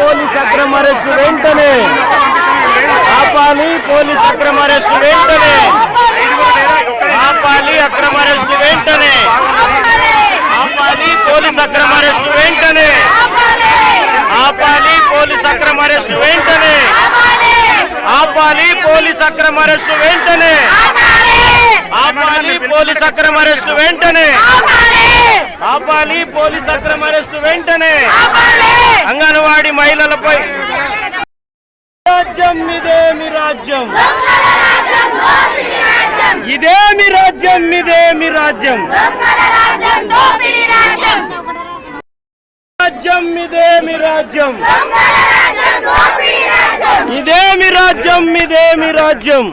Police అక్రమ arrest వెంటనే. ఆపాలి పోలీస్ అక్రమ అరెస్టు వెంటనే. ఆపాలి అక్రమ అరెస్టు వెంటనే. ఆపాలి పోలీస్ అక్రమ అరెస్టు వెంటనే. ఆపాలి పోలీస్ అక్రమ అరెస్టు వెంటనే. ఆపాలి పోలీస్ అక్రమ అరెస్టు వెంటనే. ఆపాలి పోలీస్ అక్రమ అరెస్టు వెంటనే. ఆపాలి పోలీస్ అక్రమ అరెస్టు వెంటనే. వాడి మహిళలపై రాజ్యం ఇదేమి రాజ్యం? ఇదేమి రాజ్యం ఇదేమి రాజ్యం? రాజ్యం ఇదేమి రాజ్యం? ఇదేమి రాజ్యం ఇదేమి రాజ్యం?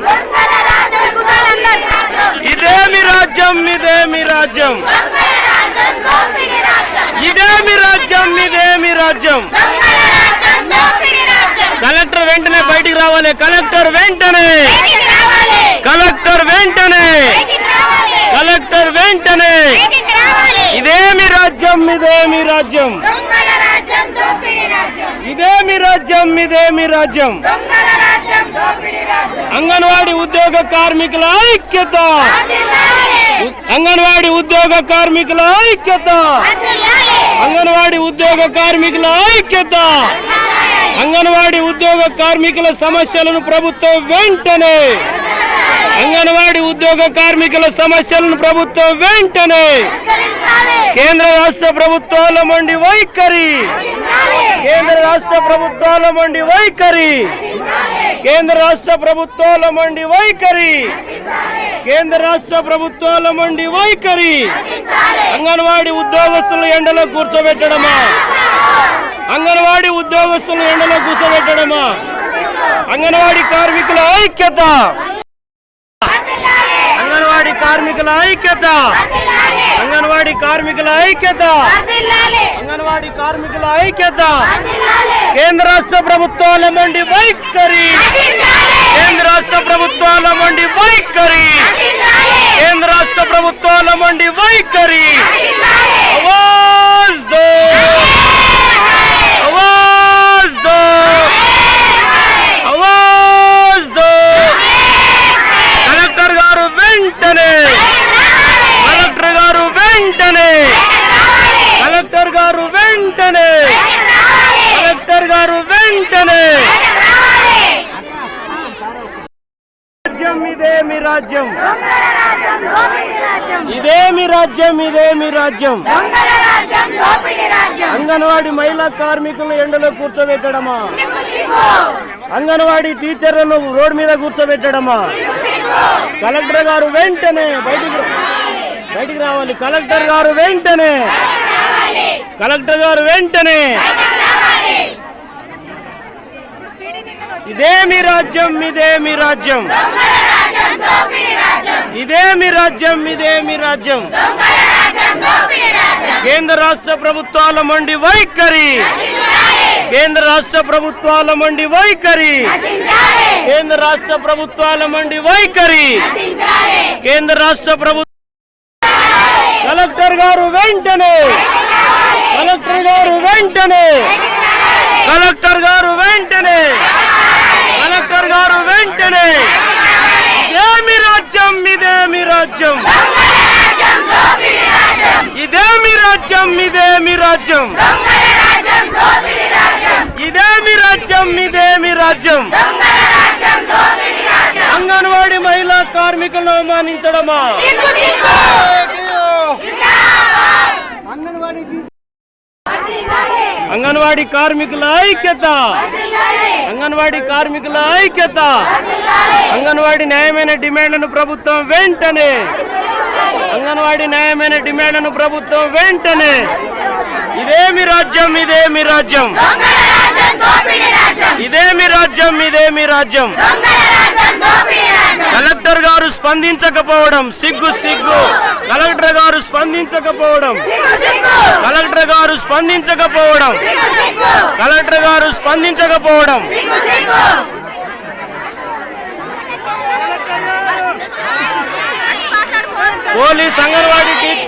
ఇదేమి రాజ్యం ఇదేమి రాజ్యం? ఇదేమి రాజ్యం ఇదేమి రాజ్యం? కలెక్టర్ వెంటనే బయటికి రావాలి. కలెక్టర్ వెంటనే! కలెక్టర్ వెంటనే! కలెక్టర్ వెంటనే! ఇదేమి రాజ్యం ఇదేమి రాజ్యం? ఇదేమి రాజ్యం ఇదేమి రాజ్యం? అంగన్వాడి ఉద్యోగ కార్మికుల ఐక్యత! అంగన్వాడి ఉద్యోగ కార్మికుల ఐక్యత! అంగన్వాడి ఉద్యోగ కార్మికుల ఐక్యత. అంగన్వాడి ఉద్యోగ కార్మికుల సమస్యలను ప్రభుత్వం వెంటనే అంగన్వాడి ఉద్యోగ కార్మికుల సమస్యలను ప్రభుత్వం వెంటనే కేంద్ర రాష్ట్ర ప్రభుత్వాల మండి వైఖరి. కేంద్ర రాష్ట్ర ప్రభుత్వాల మండి వైఖరి. కేంద్ర రాష్ట్ర ప్రభుత్వాల మండి వైఖరి. కేంద్ర రాష్ట్ర ప్రభుత్వాల మండి వైఖరి. అంగన్వాడి ఉద్యోగస్తులు ఎండలో కూర్చోబెట్టడమా? అంగన్వాడి ఉద్యోగస్తులు ఎండలో కూర్చోబెట్టడమా? అంగన్వాడి కార్మికుల ఐక్యత. అంగన్వాడి కార్మికుల ఐక్యత. అంగన్వాడి కార్మికుల ఐక్యత. అంగన్వాడి కార్మికుల ఐక్యత. కేంద్ర రాష్ట్ర ప్రభుత్వాల మండి వైఖరి కేంద్ర రాష్ట్ర ప్రభుత్వాల మండి వైఖరి కేంద్ర రాష్ట్ర ప్రభుత్వాల మండి వైఖరి ఆవాజ్ దో ఆవాజ్ దో ఆవాజ్ దో కలెక్టర్ గారు వెంటనే కలెక్టర్ గారు వెంటనే కలెక్టర్ గారు వెంటనే కలెక్టర్ గారు వెంటనే రాజ్యం? ఇదేమి రాజ్యం ఇదేమి రాజ్యం ఇదేమి రాజ్యం? అంగన్వాడి మహిళా కార్మికులను ఎండలో కూర్చోబెట్టడమా? అంగన్వాడి టీచర్లను రోడ్డు మీద కూర్చోబెట్టడమా? కలెక్టర్ గారు వెంటనే బయటికి బయటికి రావాలి. కలెక్టర్ గారు వెంటనే. కలెక్టర్ గారు వెంటనే. ఇదేమి రాజ్యం ఇదేమి రాజ్యం? ఇదేమి రాజ్యం ఇదేమి రాజ్యం? కేంద్ర రాష్ట్ర ప్రభుత్వాల మండి వైఖరి. కేంద్ర రాష్ట్ర ప్రభుత్వాల మండి వైఖరి. కేంద్ర రాష్ట్ర ప్రభుత్వాల మండి వైఖరి. కేంద్ర రాష్ట్ర ప్రభుత్వ కలెక్టర్ గారు వెంటనే. కలెక్టర్ గారు వెంటనే. కలెక్టర్ గారు వెంటనే. కలెక్టర్ గారు వెంటనే. రాజ్యం. రాజ్యం ఇదేమి రాజ్యం ఇదే మీ రాజ్యం. ఇదేమి రాజ్యం ఇదేమి రాజ్యం. అంగన్వాడి మహిళా కార్మికులను అవమానించడమా? అంగన్వాడి కార్మికుల ఐక్యత. అంగన్వాడీ కార్మికుల ఐక్యత. అంగన్వాడి న్యాయమైన డిమాండ్లను ప్రభుత్వం వెంటనే. అంగన్వాడి న్యాయమైన డిమాండ్లను ప్రభుత్వం వెంటనే. ఇదేమి రాజ్యం ఇదేమి రాజ్యం? ఇదేమి రాజ్యం ఇదేమి రాజ్యం? కలెక్టర్ గారు స్పందించకపోవడం సిగ్గు సిగ్గు. కలెక్టర్ గారు స్పందించకపోవడం. కలెక్టర్ గారు స్పందించకపోవడం. కలెక్టర్ గారు స్పందించకపోవడం. Police anganwadi tea-